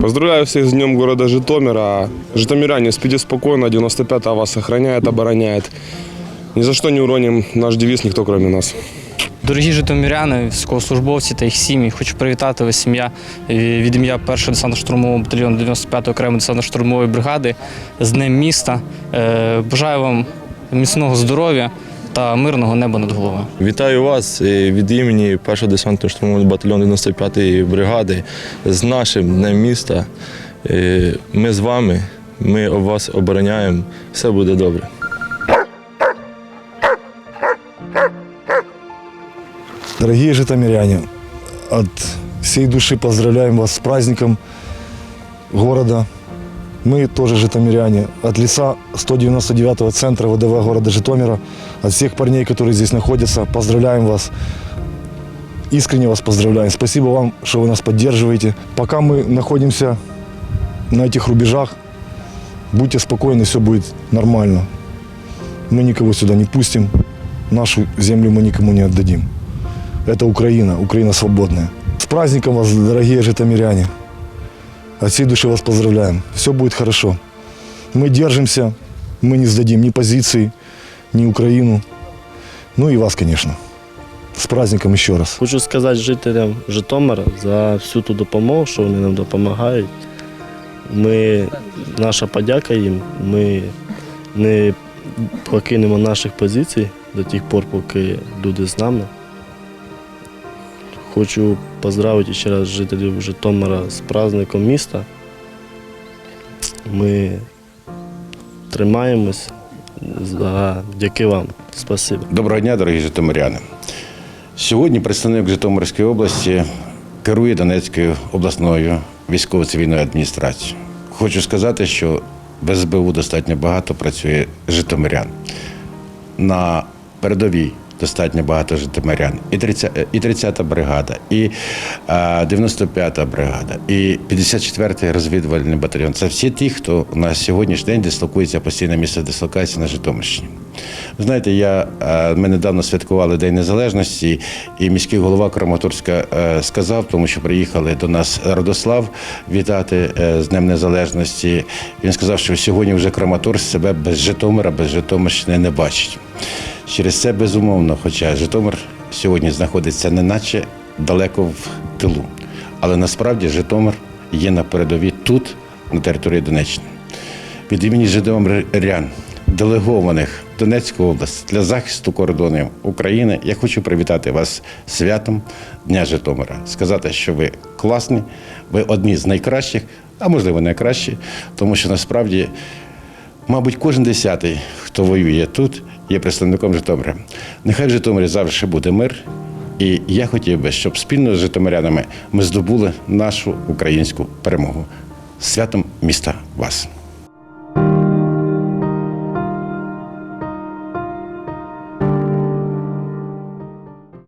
Поздравляю всех с Днем города Житомира. Житомиряне, спите спокойно, 95-а вас охраняет, обороняет. Ни за что не уроним наш девиз «Никто кроме нас». Дорогі житомиряни, військовослужбовці та їх сім'ї, хочу привітати вас сім'я е, від ім'я 1-го десантно-штурмового батальйону 95-ї окремої десантно-штурмової бригади з Днем міста. Е, Бажаю вам міцного здоров'я та мирного неба над головою. Вітаю вас е, від імені 1-го десантно штурмового батальйону 95-ї бригади з нашим днем міста. Е, Ми з вами, ми вас обороняємо. Все буде добре. Дорогие житомиряне, от всей души поздравляем вас с праздником города. Мы тоже житомиряне. От лица 199-го центра ВДВ города Житомира, от всех парней, которые здесь находятся, поздравляем вас. Искренне вас поздравляем. Спасибо вам, что вы нас поддерживаете. Пока мы находимся на этих рубежах, будьте спокойны, все будет нормально. Мы никого сюда не пустим. Нашу землю мы никому не отдадим. Это Украина, Украина свободная. С праздником вас, дорогие житомиряне. От всей души вас поздравляем. Все будет хорошо. Мы держимся, мы не сдадим ни позиции, ни Украину. Ну и вас, конечно. С праздником еще раз. Хочу сказати жителям Житомира за всю ту допомогу, що вони нам допомагають. Ми, наша подяка їм. Ми не покинемо наших позицій до тих пор, поки люди з нами. Хочу поздравити ще раз жителів Житомира з праздником міста. Ми тримаємось. Завдяки вам. Спасибо. Доброго дня, дорогі житомиряни. Сьогодні представник Житомирської області керує Донецькою обласною військово-цивільною адміністрацією. Хочу сказати, що в СБУ достатньо багато працює житомирян. На передовій достатньо багато житомирян. І 30, і 30-та бригада, і а, 95-та бригада, і 54-й розвідувальний батальйон. Це всі ті, хто на сьогоднішній день дислокується постійне місце дислокації на Житомирщині. Знаєте, я, ми недавно святкували День Незалежності, і міський голова Краматорська е, сказав, тому що приїхали до нас Радослав вітати е, з Днем Незалежності. Він сказав, що сьогодні вже Краматорськ себе без Житомира, без Житомирщини не бачить. Через це безумовно, хоча Житомир сьогодні знаходиться не наче далеко в тилу. Але насправді Житомир є на передовій тут, на території Донеччини від імені житомирян, делегованих в Донецьку область для захисту кордонів України. Я хочу привітати вас святом Дня Житомира. Сказати, що ви класні, ви одні з найкращих, а можливо найкращі, тому що насправді, мабуть, кожен десятий, хто воює тут, є представником Житомира. Нехай в Житомирі завжди буде мир. І я хотів би, щоб спільно з житомирянами ми здобули нашу українську перемогу. Святом міста вас!